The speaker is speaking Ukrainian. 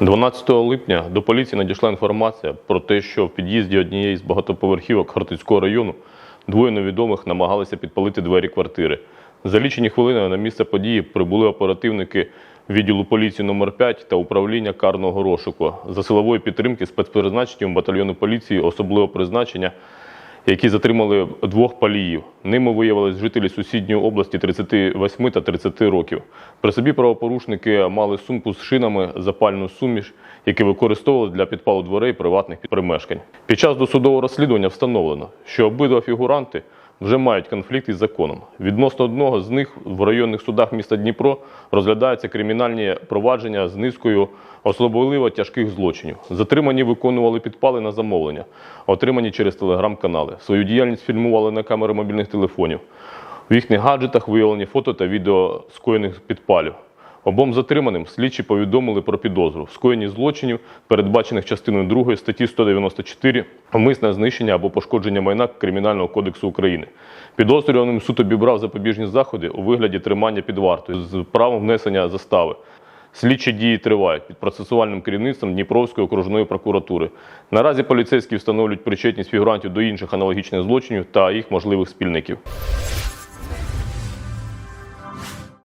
12 липня до поліції надійшла інформація про те, що в під'їзді однієї з багатоповерхівок Хортицького району двоє невідомих намагалися підпалити двері квартири. За лічені хвилини на місце події прибули оперативники відділу поліції номер 5 та управління карного розшуку за силової підтримки спецпризначенням батальйону поліції особливого призначення які затримали двох паліїв. Ними виявились жителі сусідньої області 38 та 30 років. При собі правопорушники мали сумку з шинами, запальну суміш, які використовували для підпалу дверей приватних примешкань. Під час досудового розслідування встановлено, що обидва фігуранти вже мають конфлікт із законом. Відносно одного з них в районних судах міста Дніпро розглядаються кримінальні провадження з низкою особливо тяжких злочинів. Затримані виконували підпали на замовлення, отримані через телеграм-канали. Свою діяльність фільмували на камери мобільних телефонів. В їхніх гаджетах виявлені фото та відео скоєних підпалів. Обом затриманим слідчі повідомили про підозру в скоєнні злочинів, передбачених частиною 2 статті 194 умисне знищення або пошкодження майна Кримінального кодексу України. Підозрюваним суд обібрав запобіжні заходи у вигляді тримання під вартою з правом внесення застави. Слідчі дії тривають під процесуальним керівництвом Дніпровської окружної прокуратури. Наразі поліцейські встановлюють причетність фігурантів до інших аналогічних злочинів та їх можливих спільників.